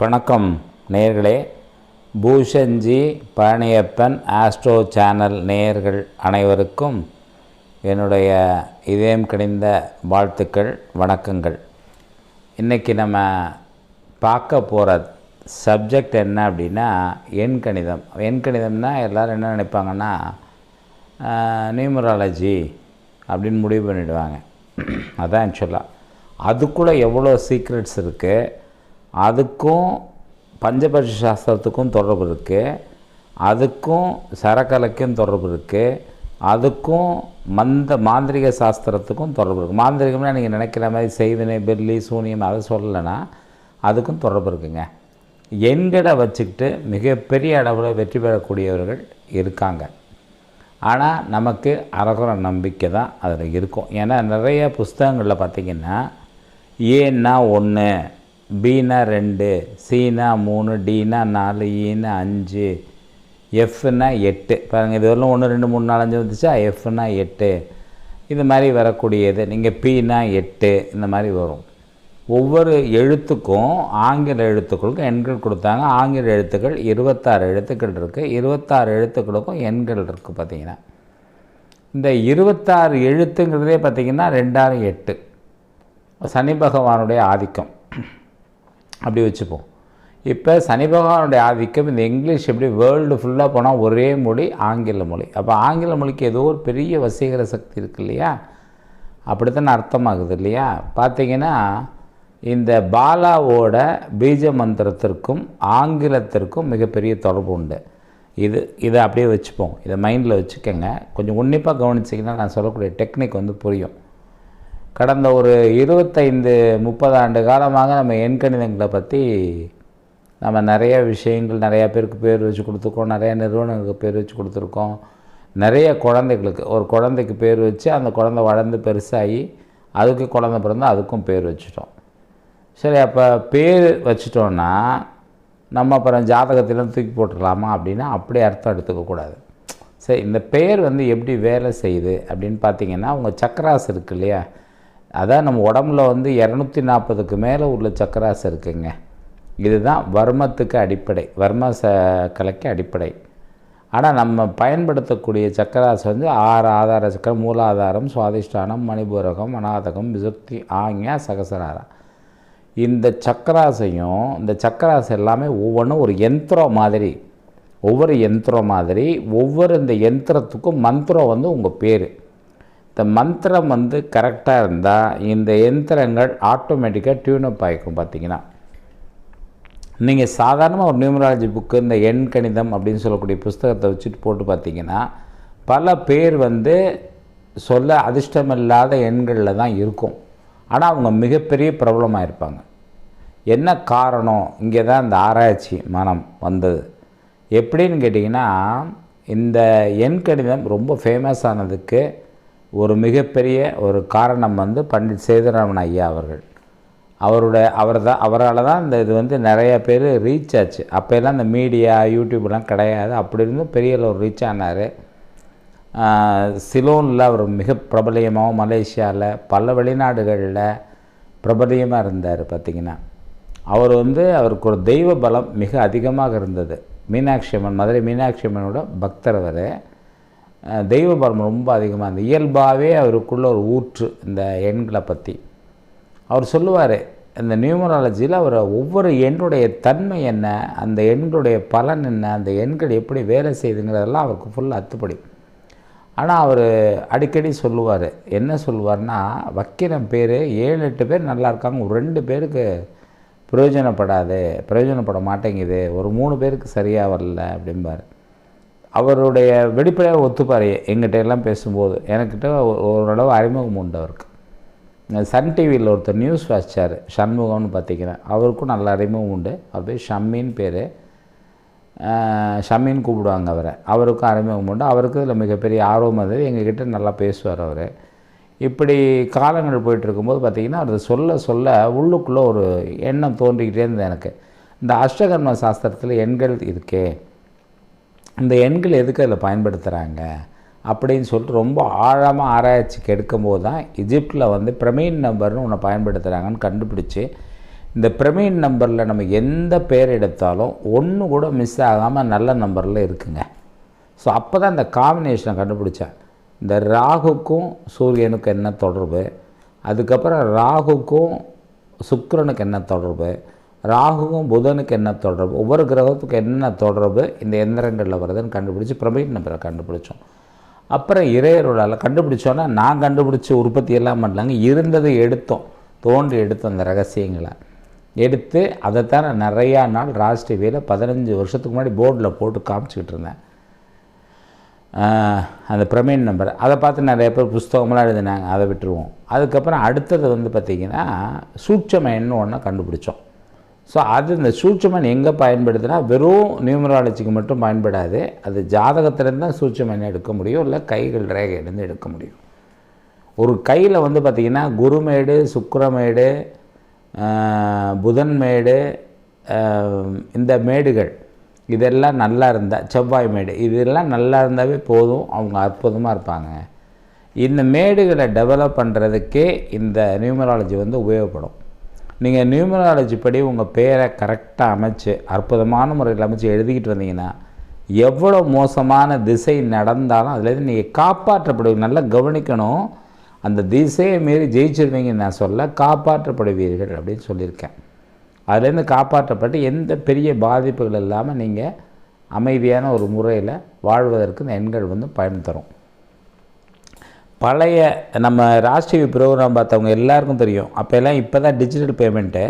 வணக்கம் நேர்களே பூஷன்ஜி Palaniappan astro channel நேயர்கள் அனைவருக்கும் என்னுடைய இதயம் கிடைந்த வாழ்த்துக்கள் வணக்கங்கள். இன்றைக்கி நம்ம பார்க்க போகிற சப்ஜெக்ட் என்ன அப்படின்னா எண்கணிதம் எண்கணிதம்னா எல்லோரும் என்ன நினைப்பாங்கன்னா நியூமராலஜி அப்படின்னு முடிவு பண்ணிடுவாங்க. அதான் ஆக்சுவலாக அதுக்குள்ளே எவ்வளோ சீக்ரெட்ஸ் இருக்குது அதுக்கும் பஞ்சபட்ச சாஸ்திரத்துக்கும் தொடர்பு இருக்குது அதுக்கும் சரக்கலைக்கும் தொடர்பு இருக்குது அதுக்கும் மந்த மாந்திரிக சாஸ்திரத்துக்கும் தொடர்பு இருக்குது மாந்திரிகம்னா நீங்கள் நினைக்கிற மாதிரி செய்தினை பெர்லி சூனியம் அதை சொல்லலைன்னா அதுக்கும் தொடர்பு இருக்குங்க. எண்களை வச்சுக்கிட்டு மிகப்பெரிய அளவில் வெற்றி பெறக்கூடியவர்கள் இருக்காங்க. ஆனால் நமக்கு அரகுற நம்பிக்கை தான் அதில் இருக்கும். ஏன்னா நிறைய புஸ்தகங்களில் பார்த்திங்கன்னா ஏன்னா ஒன்று பீனா ரெண்டு சீனா மூணு டீனா நாலு ஈனா அஞ்சு எஃப்னா எட்டு. பாருங்கள் இது வரலாம் ஒன்று ரெண்டு மூணு நாலஞ்சு வந்துச்சா? எஃப்னா எட்டு. இது மாதிரி வரக்கூடியது. நீங்கள் பீனா எட்டு இந்த மாதிரி வரும். ஒவ்வொரு எழுத்துக்கும் ஆங்கில எழுத்துக்களுக்கும் எண்கள் கொடுத்தாங்க. ஆங்கில எழுத்துக்கள் இருபத்தாறு எழுத்துக்கள் இருக்குது இருபத்தாறு எழுத்துக்களுக்கும் எண்கள் இருக்குது பார்த்திங்கன்னா. இந்த இருபத்தாறு எழுத்துங்கிறதே பார்த்திங்கன்னா ரெண்டாயிரம் எட்டு. சனி பகவானுடைய ஆதிக்கம். அப்படி வச்சுப்போம். இப்போ சனி பகவானுடைய ஆதிக்கம் இந்த இங்கிலீஷ் எப்படி வேர்ல்டு ஃபுல்லாக போனால் ஒரே மொழி ஆங்கில மொழி. அப்போ ஆங்கில மொழிக்கு ஏதோ ஒரு பெரிய வசீகர சக்தி இருக்குது இல்லையா? அப்படித்தான் அர்த்தமாகுது இல்லையா? பார்த்தீங்கன்னா இந்த பாலாவோட பீஜ மந்திரத்திற்கும் ஆங்கிலத்திற்கும் மிகப்பெரிய தொடர்பு உண்டு. இது இதை அப்படியே வச்சுப்போம். இதை மைண்டில் வச்சுக்கோங்க. கொஞ்சம் உன்னிப்பாக கவனிச்சிங்கன்னா நான் சொல்லக்கூடிய டெக்னிக் வந்து புரியும். கடந்த ஒரு இருபத்தைந்து முப்பது ஆண்டு காலமாக நம்ம எண்கணிதங்களை பற்றி நம்ம நிறைய விஷயங்கள் நிறையா பேருக்கு பேர் வச்சு கொடுத்துருக்கோம் நிறையா நிறுவனங்களுக்கு பேர் வச்சு கொடுத்துருக்கோம். நிறைய குழந்தைகளுக்கு ஒரு குழந்தைக்கு பேர் வச்சு அந்த குழந்தை வளர்ந்து பெருசாகி அதுக்கு குழந்த பிறந்து அதுக்கும் பேர் வச்சுட்டோம். சரி அப்போ பேர் வச்சிட்டோன்னா நம்ம அப்புறம் ஜாதகத்திலாம் தூக்கி போட்டுடலாமா அப்படின்னா அப்படியே அர்த்தம் எடுத்துக்கக்கூடாது சரி இந்த பேர் வந்து எப்படி வேலை செய்யுது அப்படின்னு பார்த்தீங்கன்னா உங்கள் சக்கராஸ் இருக்கு இல்லையா? அதான் நம்ம உடம்புல வந்து இரநூத்தி நாற்பதுக்கு மேலே உள்ள சக்கராசை இருக்குங்க. இதுதான் வர்மத்துக்கு அடிப்படை வர்ம ச கலைக்கு அடிப்படை. ஆனால் நம்ம பயன்படுத்தக்கூடிய சக்கராசு வந்து ஆறு ஆதார சக்கரம் மூலாதாரம் சுவாதிஷ்டானம் மணிபூரகம் அநாதகம் விசுப்தி ஆங்கியா சகசராரம் இந்த சக்கராசையும் இந்த சக்கராசு எல்லாமே ஒவ்வொன்றும் ஒரு யந்திரம் மாதிரி ஒவ்வொரு யந்திரம் மாதிரி ஒவ்வொரு இந்த யந்திரத்துக்கும் மந்திரம் வந்து உங்கள் பேர். இந்த மந்திரம் வந்து கரெக்டாக இருந்தால் இந்த எந்திரங்கள் ஆட்டோமேட்டிக்காக டியூனப் ஆகிக்கும் பார்த்தீங்கன்னா நீங்கள் சாதாரணமாக ஒரு நியூமராலஜி புக்கு இந்த எண் கணிதம் அப்படின்னு சொல்லக்கூடிய புஸ்தகத்தை வச்சுட்டு போட்டு பார்த்தீங்கன்னா பல பேர் வந்து சொல்ல அதிர்ஷ்டமில்லாத எண்களில் தான் இருக்கும். ஆனால் அவங்க மிகப்பெரிய பிரபலமாக இருப்பாங்க. என்ன காரணம்? இங்கே தான் இந்த ஆராய்ச்சி மனம் வந்தது. எப்படின்னு கேட்டிங்கன்னா இந்த எண் கணிதம் ரொம்ப ஃபேமஸ் ஆனதுக்கு ஒரு மிகப்பெரிய ஒரு காரணம் வந்து பண்டிட் சேதுராமன் ஐயா அவர்கள். அவருடைய அவர் தான் அவரால் தான் இந்த இது வந்து நிறைய பேர் ரீச் ஆச்சு. அப்போல்லாம் இந்த மீடியா யூடியூப்லாம் கிடையாது. அப்படி இருந்தும் பெரிய ஒரு ரீச் ஆனார். சிலோனில் அவர் மிக பிரபலியமாகவும் மலேசியாவில் பல வெளிநாடுகளில் பிரபலியமாக இருந்தார் பார்த்திங்கன்னா. அவர் வந்து அவருக்கு ஒரு தெய்வ பலம் மிக அதிகமாக இருந்தது. மீனாட்சி அம்மன் மதுரை மீனாட்சி அம்மனோட பக்தர் அவர். தெய்வ பலம் ரொம்ப அதிகமாக இருந்தது. இயல்பாகவே அவருக்குள்ள ஒரு ஊற்று இந்த எண்களை பற்றி அவர் சொல்லுவார் இந்த நியூமராலஜியில் அவர் ஒவ்வொரு எண்ணுடைய தன்மை என்ன அந்த எண்களுடைய பலன் என்ன அந்த எண்கள் எப்படி வேலை செய்யுதுங்கிறதெல்லாம் அவருக்கு ஃபுல்லாக அத்துப்படி. ஆனால் அவர் அடிக்கடி சொல்லுவார் என்ன சொல்லுவார்னா வக்கிரம் பேர் ஏழு எட்டு பேர் நல்லா இருக்காங்க ஒரு ரெண்டு பேருக்கு பிரயோஜனப்படாது பிரயோஜனப்பட மாட்டேங்குது ஒரு மூணு பேருக்கு சரியாக வரல அப்படிம்பார். அவருடைய வெளிப்படையாக ஒத்துப்பார். எங்கிட்ட எல்லாம் பேசும்போது எனக்கிட்ட ஓரளவு அறிமுகம் உண்டு அவருக்கு. சன் டிவியில் ஒருத்தர் நியூஸ் வாசித்தார் சண்முகம்னு பார்த்திங்கன்னா அவருக்கும் நல்ல அறிமுகம் உண்டு. அவர் பேர். ஷம்மின்னு பேர் ஷம்மின்னு கூப்பிடுவாங்க அவரை. அவருக்கும் அறிமுகம் உண்டு. அவருக்கு இதில் மிகப்பெரிய ஆர்வம் இருந்தது எங்ககிட்ட நல்லா பேசுவார் அவர். இப்படி காலங்கள் போயிட்டுருக்கும்போது பார்த்திங்கன்னா அவர் சொல்ல சொல்ல உள்ளுக்குள்ளே ஒரு எண்ணம் தோன்றிக்கிட்டே இருந்தது எனக்கு. இந்த அஷ்டகர்ம சாஸ்திரத்தில் எண்கள் இருக்கே. இந்த எண்கள் எதுக்கு அதில் பயன்படுத்துகிறாங்க அப்படின்னு சொல்லிட்டு ரொம்ப ஆழமாக ஆராய்ச்சிக்கு எடுக்கும்போது தான் எஜிப்டில் வந்து பிரமீன் நம்பர்னு ஒன்று பயன்படுத்துகிறாங்கன்னு கண்டுபிடிச்சி இந்த பிரமீன் நம்பரில் நம்ம எந்த பேர் எடுத்தாலும் ஒன்று கூட மிஸ் ஆகாமல் நல்ல நம்பரில் இருக்குங்க. ஸோ அப்போ தான் இந்த காம்பினேஷனை கண்டுபிடிச்சேன். இந்த ராகுக்கும் சூரியனுக்கும் என்ன தொடர்பு? அதுக்கப்புறம் ராகுக்கும் சுக்கரனுக்கு என்ன தொடர்பு? ராகுவும் புதனுக்கு என்ன தொடர்பு? ஒவ்வொரு கிரகத்துக்கும் என்ன தொடர்பு? இந்த எந்திரங்களில் வருதுன்னு கண்டுபிடிச்சி பிரமீன் நம்பரை கண்டுபிடிச்சோம். அப்புறம் இறையருளால் கண்டுபிடிச்சோன்னா நான் கண்டுபிடிச்ச உற்பத்தி எல்லாம் பண்ணலாங்க. இருந்ததை எடுத்தோம். தோன்றி எடுத்தோம் அந்த ரகசியங்களை. எடுத்து அதைத்தான் நான் நிறையா நாள் ராஜ் டிவியில் பதினஞ்சு வருஷத்துக்கு முன்னாடி போர்டில் போட்டு காமிச்சிக்கிட்டு இருந்தேன். அந்த பிரமீன் நம்பர். அதை பார்த்து நிறைய பேர் புஸ்தகமெல்லாம் எழுதினாங்க. அதை விட்டுருவோம். அதுக்கப்புறம் அடுத்தது வந்து பார்த்திங்கன்னா சூட்சமயன்னு ஒன்று கண்டுபிடிச்சோம். ஸோ அது இந்த சூட்சமன் எங்கே பயன்படுத்தினா வெறும் நியூமராலஜிக்கு மட்டும் பயன்படாது. அது ஜாதகத்திலேருந்து தான் சூட்சமன் எடுக்க முடியும் இல்லை கைகள் ரேகையிலேருந்து எடுக்க முடியும். ஒரு கையில் வந்து பார்த்திங்கன்னா குருமேடு சுக்கரமேடு புதன்மேடு இந்த மேடுகள் இதெல்லாம் நல்லா இருந்தால் செவ்வாய் மேடு இதெல்லாம் நல்லா இருந்தாவே போதும் அவங்க அற்புதமாக இருப்பாங்க. இந்த மேடுகளை டெவலப் பண்ணுறதுக்கே இந்த நியூமராலஜி வந்து உபயோகப்படும். நீங்கள் நியூமராலஜி படி உங்கள் பேரை கரெக்டாக அமைச்சு அற்புதமான முறையில் அமைச்சு எழுதிக்கிட்டு வந்தீங்கன்னா எவ்வளோ மோசமான திசை நடந்தாலும் அதுலேருந்து நீங்கள் காப்பாற்றப்படுவீங்க நல்லா கவனிக்கணும். அந்த திசையை மீறி ஜெயிச்சிருவீங்கன்னு நான் சொல்ல காப்பாற்றப்படுவீர்கள் அப்படின்னு சொல்லியிருக்கேன். அதுலேருந்து காப்பாற்றப்பட்டு எந்த பெரிய பாதிப்புகள் இல்லாமல் நீங்கள் அமைதியான ஒரு முறையில் வாழ்வதற்கு இந்த எண்கள் வந்து பயன் தரும். பழைய நம்ம ராஷ்டிரிய ப்ரோக்ராம் பார்த்தவங்க எல்லாருக்கும் தெரியும். அப்போ எல்லாம் இப்போ தான் டிஜிட்டல் பேமெண்ட்டு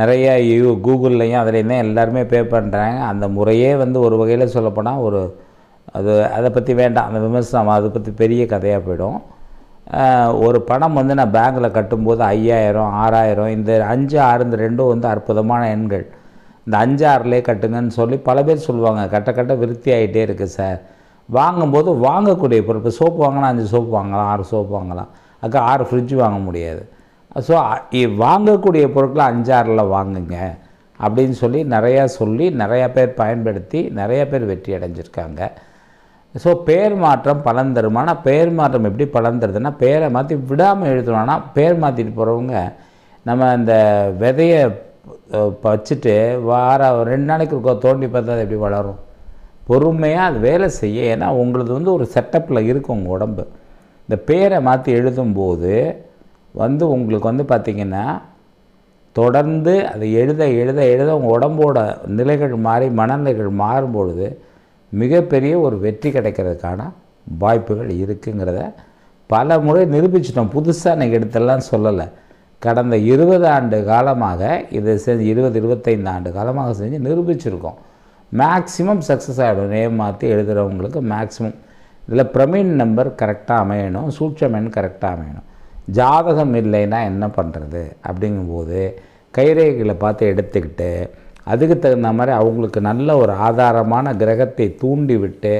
நிறைய யூ கூகுள்லையும் அதுலேயும் தான் எல்லாருமே பே பண்ணுறாங்க அந்த முறையே வந்து ஒரு வகையில் சொல்லப்போனால் ஒரு அது அதை பற்றி வேண்டாம். அந்த விமர்சனம் அதை பற்றி பெரிய கதையாக போயிடும். ஒரு பணம் வந்து நான் பேங்க்கில் கட்டும்போது ஐயாயிரம் ஆறாயிரம் இந்த அஞ்சு ஆறு இந்த ரெண்டும் வந்து அற்புதமான எண்கள். இந்த அஞ்சு ஆறுலேயே கட்டுங்கன்னு சொல்லி பல பேர் சொல்லுவாங்க. கட்ட கட்ட விருத்தி ஆகிட்டே இருக்குது சார். வாங்கும்போது வாங்கக்கூடிய பொருட்கள் சோப்பு வாங்கினா அஞ்சு சோப்பு வாங்கலாம் ஆறு சோப்பு வாங்கலாம். அக்கா ஆறு ஃப்ரிட்ஜ் வாங்க முடியாது. ஸோ வாங்கக்கூடிய பொருட்களை அஞ்சாறில் வாங்குங்க அப்படின்னு சொல்லி நிறையா சொல்லி நிறையா பேர் பயன்படுத்தி நிறையா பேர் வெற்றி அடைஞ்சிருக்காங்க. ஸோ பேர் மாற்றம் பலன் தருமானா பேர் மாற்றம் எப்படி பலன் தருதுன்னா பேரை மாற்றி விடாமல் எழுதணும்னா பேர் மாற்றிட்டு போகிறவங்க நம்ம அந்த விதையை வச்சுட்டு வார ரெண்டு நாளைக்கு ஒருக்கா தோண்டி பார்த்தா அது எப்படி வளரும். பொறுமையாக அது வேலை செய்ய. ஏன்னா உங்களது வந்து ஒரு செட்டப்பில் இருக்கும் உங்கள் உடம்பு. இந்த பேரை மாற்றி எழுதும்போது வந்து உங்களுக்கு வந்து பார்த்திங்கன்னா தொடர்ந்து அதை எழுத எழுத எழுத உங்கள் உடம்போட நிலைகள் மாறி மனநிலைகள் மாறும்பொழுது மிகப்பெரிய ஒரு வெற்றி கிடைக்கிறதுக்கான வாய்ப்புகள் இருக்குங்கிறத பல முறை நிரூபிச்சிட்டோம். புதுசாக நீங்கள் எடுத்தெல்லாம் சொல்லலை. கடந்த இருபது ஆண்டு காலமாக இதை செஞ்சு இருபது இருபத்தைந்து ஆண்டு காலமாக செஞ்சு நிரூபிச்சிருக்கோம். மேக்ஸிமம் சக்ஸஸ் ஆகிடும் நேம் மாற்றி எழுதுகிறவங்களுக்கு மேக்ஸிமம் இதில் பிரமீன் நம்பர் கரெக்டாக அமையணும். சூட்சமென் கரெக்டாக அமையணும். ஜாதகம் இல்லைன்னா என்ன பண்ணுறது அப்படிங்கும்போது கைரேகைகளை பார்த்து எடுத்துக்கிட்டு அதுக்கு தகுந்த மாதிரி அவங்களுக்கு நல்ல ஒரு ஆதாரமான கிரகத்தை தூண்டி விட்டு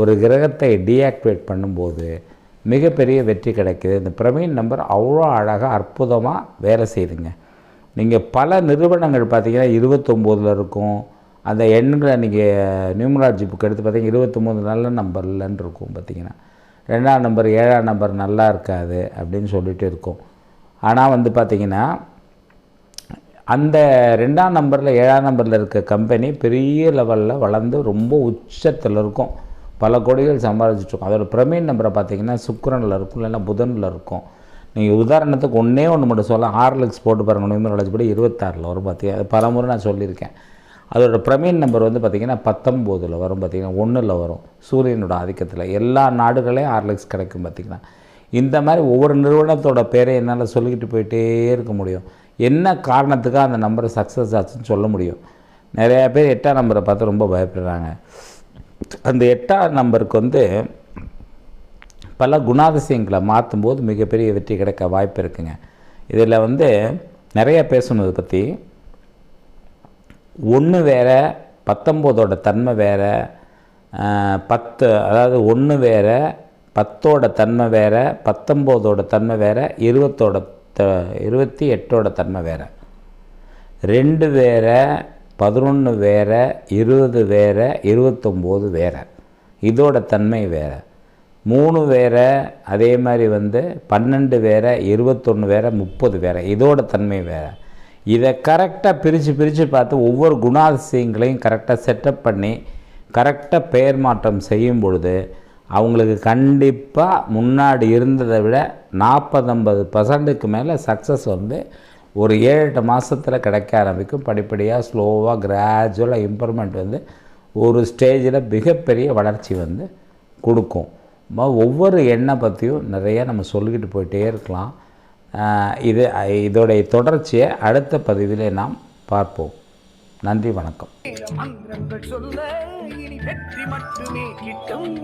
ஒரு கிரகத்தை டீஆக்டிவேட் பண்ணும்போது மிகப்பெரிய வெற்றி கிடைக்குது. இந்த பிரமீன் நம்பர் அவ்வளோ அழகாக அற்புதமாக வேலை செய்யுதுங்க நீங்கள் பல நிறுவனங்கள் பார்த்தீங்கன்னா இருபத்தொம்போதில் இருக்கும். அந்த எண்களை நீங்கள் நியூமராலஜி புக் எடுத்து பார்த்தீங்கன்னா இருபத்தொம்போது நல்ல நம்பர் இல்லைன்னு இருக்கும் பார்த்தீங்கன்னா. ரெண்டாம் நம்பர் ஏழாம் நம்பர் நல்லா இருக்காது அப்படின்னு சொல்லிட்டு இருக்கும். ஆனால் வந்து பார்த்திங்கன்னா அந்த ரெண்டாம் நம்பரில் ஏழாம் நம்பரில் இருக்க கம்பெனி பெரிய லெவலில் வளர்ந்து ரொம்ப உச்சத்தில் இருக்கும். பல கோடிகள் சம்பாதிச்சிட்ருக்கும் அதோட பிரமீன் நம்பரை பார்த்தீங்கன்னா சுக்கரனில் இருக்கும் இல்லைன்னா புதனில் இருக்கும். நீங்கள் உதாரணத்துக்கு ஒன்றே ஒன்று மட்டும் சொல்லலாம். ஆர்லெக்ஸ் போட்டு பாருங்கள் நியூமராலஜி படி இருபத்தாறில் வரும் பார்த்தீங்க அது பல முறை நான் சொல்லியிருக்கேன். அதோட பிரமீன் நம்பர் வந்து பார்த்திங்கன்னா பத்தொம்போதில் வரும் பார்த்திங்கன்னா ஒன்றில் வரும். சூரியனோட ஆதிக்கத்தில் எல்லா நாடுகளையும் ஆர்லெக்ஸ் கிடைக்கும் பார்த்திங்கன்னா. இந்த மாதிரி ஒவ்வொரு நிறுவனத்தோட பேரை என்னால் சொல்லிக்கிட்டு போயிட்டே இருக்க முடியும். என்ன காரணத்துக்காக அந்த நம்பர் சக்ஸஸ் ஆச்சுன்னு சொல்ல முடியும்? நிறையா பேர் எட்டாம் நம்பரை பார்த்து ரொம்ப பயப்படுறாங்க. அந்த எட்டாம் நம்பருக்கு வந்து பல குணாதிசயங்களை மாற்றும் போது மிகப்பெரிய வெற்றி கிடைக்க வாய்ப்பு இருக்குங்க. இதில் வந்து நிறைய பேசணும் இதை பற்றி ஒன்று வேறு பத்தொம்போதோட தன்மை வேறு பத்து அதாவது ஒன்று வேறு பத்தோட தன்மை வேறு பத்தொம்போதோட தன்மை வேறு இருபத்தோட த இருபத்தி எட்டோட தன்மை வேறு. ரெண்டு வேறு பதினொன்று வேறு இருபது வேறு இருபத்தொம்போது வேறு. இதோட தன்மை வேறு. மூணு வேறு அதே மாதிரி வந்து பன்னெண்டு வேறு இருபத்தொன்று வேறு முப்பது வேறு. இதோட தன்மை வேறு. இதை கரெக்டாக பிரித்து பிரித்து பார்த்து ஒவ்வொரு குணாதிசயங்களையும் கரெக்டாக செட்டப் பண்ணி கரெக்டாக பெயர் மாற்றம் செய்யும் பொழுது அவங்களுக்கு கண்டிப்பாக முன்னாடி இருந்ததை விட நாற்பது ஐம்பது பர்சன்ட்டுக்கு மேலே சக்ஸஸ் வந்து ஒரு ஏழு எட்டு மாதத்தில் கிடைக்க ஆரம்பிக்கும். படிப்படியாக ஸ்லோவாக கிராஜுவலாக இம்ப்ரூவ்மெண்ட் வந்து ஒரு ஸ்டேஜில் மிகப்பெரிய வளர்ச்சி வந்து கொடுக்கும். ஒவ்வொரு எண்ணெய் பற்றியும் நிறையா நம்ம சொல்லிக்கிட்டு போயிட்டே இருக்கலாம். இது இதோடைய தொடர்ச்சியை அடுத்த பதிவிலே நாம் பார்ப்போம். நன்றி வணக்கம். மந்திரங்கள் சொல்ல இனி வெற்றி மட்டுமே கிட்டும்.